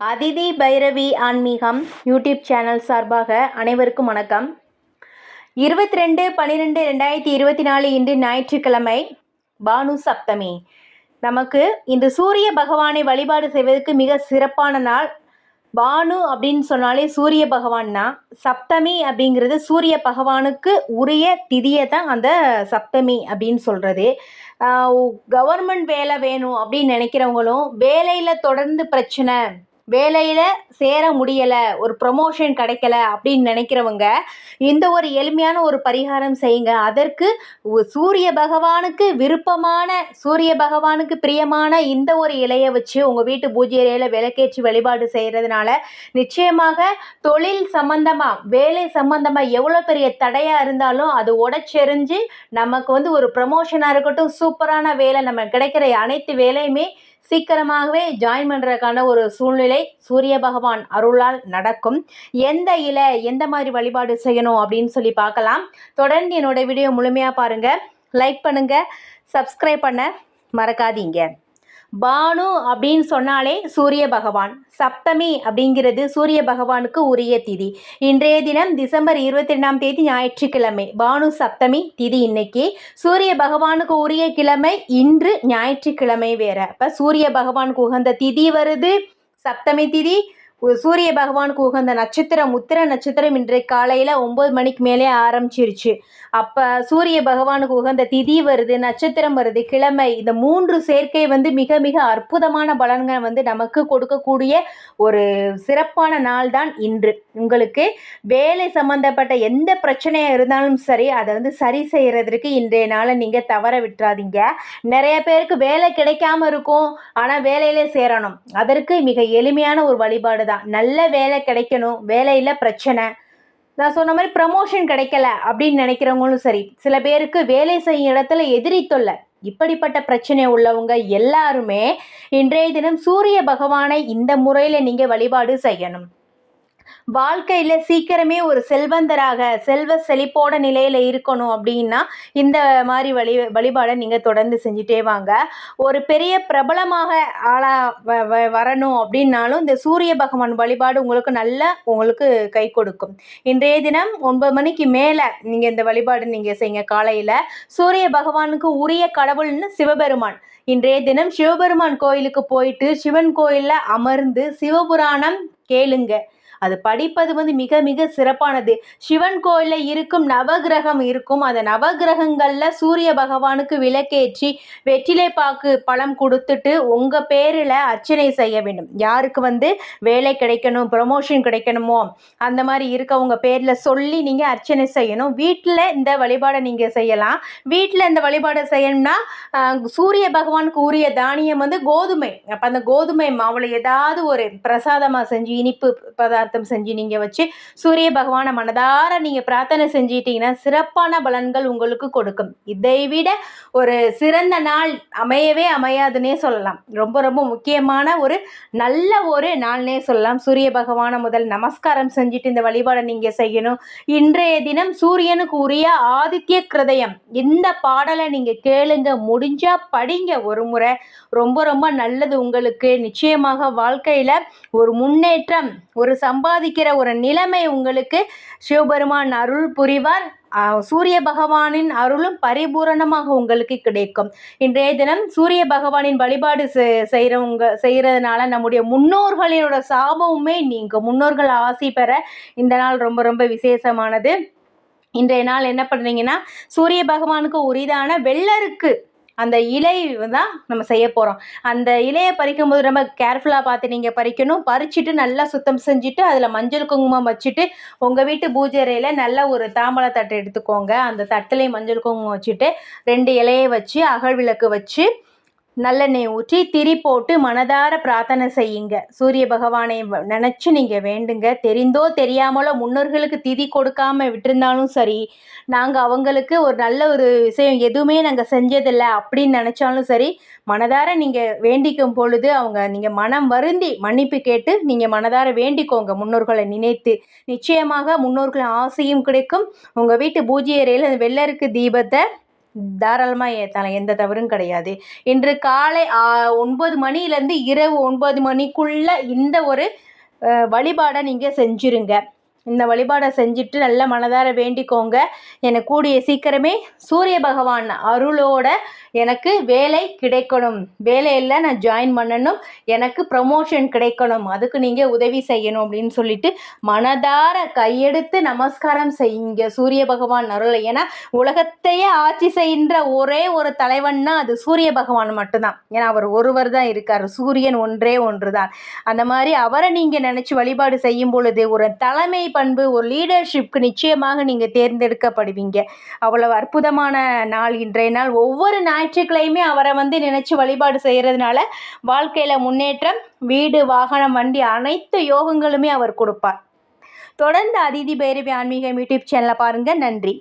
அதிதி பைரவி ஆன்மீகம் YouTube channel சார்பாக அனைவருக்கும் வணக்கம். இருபத்தி ரெண்டு பன்னிரெண்டு ரெண்டாயிரத்தி இருபத்தி நாலு இன்று ஞாயிற்றுக்கிழமை பானு சப்தமி. நமக்கு இன்று சூரிய பகவானை வழிபாடு செய்வதற்கு மிக சிறப்பான நாள். பானு அப்படின்னு சொன்னாலே சூரிய பகவான் தான் சப்தமி அப்படிங்கிறது சூரிய பகவானுக்கு உரிய திதியை தான் அந்த சப்தமி அப்படின்னு சொல்கிறது கவர்மெண்ட் வேலை வேணும் அப்படின்னு நினைக்கிறவங்களும் வேலையில் தொடர்ந்து பிரச்சனை வேலையில் சேர முடியலை ஒரு ப்ரொமோஷன் கிடைக்கல அப்படின்னு நினைக்கிறவங்க இந்த ஒரு எளிமையான ஒரு பரிகாரம் செய்யுங்க. அதற்கு சூரிய பகவானுக்கு விருப்பமான சூரிய பகவானுக்கு பிரியமான இந்த ஒரு இலையை வச்சு உங்கள் வீட்டு பூஜை அறையில் விளக்கேற்றி வழிபாடு செய்கிறதுனால நிச்சயமாக தொழில் சம்பந்தமாக வேலை சம்பந்தமாக எவ்வளோ பெரிய தடையாக இருந்தாலும் அது உடச்செறிஞ்சு நமக்கு வந்து ஒரு ப்ரமோஷனாக இருக்கட்டும் சூப்பரான வேலை நம்ம கிடைக்கிற அனைத்து வேலையுமே சீக்கிரமாகவே ஜாயின் பண்ணுறதுக்கான ஒரு சூழ்நிலை சூரிய பகவான் அருளால் நடக்கும். எந்த இலை எந்த மாதிரி வழிபாடு செய்யணும் அப்படின்னு சொல்லி பார்க்கலாம். தொடர்ந்து என்னோட வீடியோ முழுமையாக பாருங்கள் லைக் பண்ணுங்கள் சப்ஸ்கிரைப் பண்ண மறக்காதீங்க. பானு அப்படின்னு சொன்னாலே சூரிய பகவான். சப்தமி அப்படிங்கிறது சூரிய பகவானுக்கு உரிய திதி. இன்றைய தினம் டிசம்பர் இருபத்தி ரெண்டாம் தேதி ஞாயிற்றுக்கிழமை. பானு சப்தமி திதி இன்னைக்கு. சூரிய பகவானுக்கு உரிய கிழமை இன்று ஞாயிற்றுக்கிழமை வேற. அப்போ சூரிய பகவானுக்கு உகந்த திதி வருது. சப்தமி திதி சூரிய பகவானுக்கு உகந்த நட்சத்திரம் உத்திர நட்சத்திரம் இன்றைக்கு காலையில் ஒம்பது மணிக்கு மேலே ஆரம்பிச்சிருச்சு. அப்போ சூரிய பகவானுக்கு உகந்த திதி வருது நட்சத்திரம் வருது கிழமை இந்த மூன்று சேர்க்கை வந்து மிக மிக அற்புதமான பலன்களை வந்து நமக்கு கொடுக்கக்கூடிய ஒரு சிறப்பான நாள் தான் இன்று. உங்களுக்கு வேலை சம்பந்தப்பட்ட எந்த பிரச்சனையாக இருந்தாலும் சரி அதை வந்து சரி செய்கிறதுக்கு இன்றைய நாளை நீங்கள் தவற விட்டுறாதீங்க. நிறைய பேருக்கு வேலை கிடைக்காம இருக்கும் ஆனால் வேலையிலே சேரணும். அதற்கு மிக எளிமையான ஒரு வழிபாடு தான் நல்ல வேலை கிடைக்கணும் வேலையில் பிரச்சனை. நான் சொன்ன மாதிரி ப்ரமோஷன் கிடைக்கல அப்படின்னு நினைக்கிறவங்களும் சரி சில பேருக்கு வேலை செய்யும் இடத்துல எதிரி தொல்லை. இப்படிப்பட்ட பிரச்சனை உள்ளவங்க எல்லாருமே இன்றைய தினம் சூரிய பகவானை இந்த முறையில் நீங்கள் வழிபாடு செய்யணும். வாழ்க்கையில் சீக்கிரமே ஒரு செல்வந்தராக செல்வ செழிப்போட நிலையில் இருக்கணும் அப்படின்னா இந்த மாதிரி வழி வழிபாடை நீங்கள் தொடர்ந்து செஞ்சுட்டே வாங்க. ஒரு பெரிய பிரபலமாக ஆளா வ வரணும் அப்படின்னாலும் இந்த சூரிய பகவான் வழிபாடு உங்களுக்கு நல்ல உங்களுக்கு கை கொடுக்கும். இன்றைய தினம் ஒன்பது மணிக்கு மேலே நீங்கள் இந்த வழிபாடு நீங்கள் செய்யுங்க. காலையில் சூரிய பகவானுக்கு உரிய கடவுள்னு சிவபெருமான். இன்றைய தினம் சிவபெருமான் கோயிலுக்கு போயிட்டு சிவன் கோயிலில் அமர்ந்து சிவபுராணம் கேளுங்க. அது படிப்பது வந்து மிக மிக சிறப்பானது. சிவன் கோயிலில் இருக்கும் நவகிரகம் இருக்கும். அந்த நவகிரகங்களில் சூரிய பகவானுக்கு விளக்கேற்றி வெற்றிலை பாக்கு பழம் கொடுத்துட்டு உங்கள் பேரில் அர்ச்சனை செய்ய வேண்டும். யாருக்கு வந்து வேலை கிடைக்கணும் ப்ரொமோஷன் கிடைக்கணுமோ அந்த மாதிரி இருக்கவங்க பேரில் சொல்லி நீங்கள் அர்ச்சனை செய்யணும். வீட்டில் இந்த வழிபாடை நீங்கள் செய்யலாம். வீட்டில் இந்த வழிபாடை செய்யணும்னா சூரிய பகவானுக்கு உரிய தானியம் வந்து கோதுமை. அப்போ அந்த கோதுமை மாவில் ஏதாவது ஒரு பிரசாதமாக செஞ்சு இனிப்பு பதார்த்தம் செஞ்சு நீங்கள் வச்சு சூரிய பகவானை மனதார நீங்கள் பிரார்த்தனை செஞ்சிட்டீங்கன்னா சிறப்பான பலன்கள் உங்களுக்கு கொடுக்கும். இதை விட ஒரு சிறந்த நாள் அமையவே அமையாதுன்னே சொல்லலாம். ரொம்ப ரொம்ப முக்கியமான ஒரு நல்ல ஒரு நாள்னே சொல்லலாம். சூரிய பகவானை முதல் நமஸ்காரம் செஞ்சுட்டு இந்த வழிபாடை நீங்கள் செய்யணும். இன்றைய தினம் சூரியனுக்கு உரிய ஆதித்ய கிருதயம். இந்த பாடலை நீங்கள் கேளுங்க. முடிஞ்சால் படிங்க ஒரு முறை. ரொம்ப ரொம்ப நல்லது உங்களுக்கு. நிச்சயமாக வாழ்க்கையில் ஒரு முன்னேற்றம் ஒரு சம்பாதிக்கிற ஒரு நிலைமை உங்களுக்கு சிவபெருமான் அருள் புரிவார். சூரிய பகவானின் அருளும் பரிபூரணமாக உங்களுக்கு கிடைக்கும். இன்றைய தினம் சூரிய பகவானின் வழிபாடு செ- செய்கிறவங்க செய்கிறதுனால நம்முடைய முன்னோர்களினோட சாபமுமே நீங்கள் முன்னோர்கள் ஆசி பெற இந்த நாள் ரொம்ப ரொம்ப விசேஷமானது. இன்றைய நாள் என்ன பண்ணுறீங்கன்னா சூரிய பகவானுக்கு உரிதான வெள்ளருக்கு அந்த இலை தான் நம்ம செய்ய போகிறோம் அந்த இலையை பறிக்கும் போது ரொம்ப கேர்ஃபுல்லாக பார்த்து நீங்கள் பறிக்கணும். பறிச்சுட்டு நல்லா சுத்தம் செஞ்சுட்டு அதில் மஞ்சள் குங்குமம் வச்சுட்டு உங்கள் வீட்டு பூஜை அறையில் நல்ல ஒரு தாமலை தட்டை எடுத்துக்கோங்க. அந்த தட்டிலே மஞ்சள் குங்குமம் வச்சுட்டு ரெண்டு இலையை வச்சு அகல் விளக்கு வச்சு நல்லெண்ணெய் ஊற்றி திரி போட்டு மனதார பிரார்த்தனை செய்யுங்க. சூரிய பகவானை வ- நீங்கள் வேண்டுங்க. தெரிந்தோ தெரியாமலோ முன்னோர்களுக்கு திதி கொடுக்காம விட்டிருந்தாலும் சரி நாங்கள் அவங்களுக்கு ஒரு நல்ல ஒரு விஷயம் எதுவுமே நாங்கள் செஞ்சதில்லை அப்படின்னு நினச்சாலும் சரி மனதார நீங்கள் வேண்டிக்கும் பொழுது அவங்க நீங்கள் மனம் வருந்தி மன்னிப்பு கேட்டு நீங்கள் மனதார வேண்டிக்கோங்க. முன்னோர்களை நினைத்து நிச்சயமாக முன்னோர்கள் ஆசையும் கிடைக்கும். உங்கள் வீட்டு பூஜை அறையில் வெள்ளருக்கு தீபத்தை தாராளமாக ஏற்றலாம் எந்த தவறும் கிடையாது. இன்று காலை ஒன்பது மணிலேருந்து இரவு ஒன்பது மணிக்குள்ளே இந்த ஒரு வழிபாடை நீங்கள் செஞ்சுருங்க. இந்த வழிபாடை செஞ்சுட்டு நல்ல மனதார வேண்டிக்கோங்க. எனக்கு கூடிய சீக்கிரமே சூரிய பகவான் அருளோட எனக்கு வேலை கிடைக்கணும். வேலையில் நான் ஜாயின் பண்ணணும். எனக்கு ப்ரமோஷன் கிடைக்கணும். அதுக்கு நீங்கள் உதவி செய்யணும் அப்படின்னு சொல்லிட்டு மனதார கையெடுத்து நமஸ்காரம் செய்யுங்க. சூரிய பகவான் அருளை. ஏன்னா உலகத்தையே ஆட்சி செய்கின்ற ஒரே ஒரு தலைவன்னா அது சூரிய பகவான் மட்டும்தான். ஏன்னா அவர் ஒருவர் தான் இருக்கார். சூரியன் ஒன்றே ஒன்று தான் அந்த மாதிரி அவரை நீங்கள் நினச்சி வழிபாடு செய்யும் பொழுது ஒரு தலைமை பண்பு ஒரு லீடர்ஷிப்க்கு நிச்சயமாக நீங்கள் தேர்ந்தெடுக்கப்படுவீங்க. அவ்வளவு அற்புதமான நாள் இன்றைய நாள். ஒவ்வொரு ஞாயிற்றுக்கிழமையுமே அவரை வந்து நினச்சி வழிபாடு செய்கிறதுனால வாழ்க்கையில் முன்னேற்றம் வீடு வாகனம் வண்டி அனைத்து யோகங்களுமே அவர் கொடுப்பார். தொடர்ந்து அதிதி பைரவி ஆன்மீகம் யூடியூப் சேனலை பாருங்கள் நன்றி.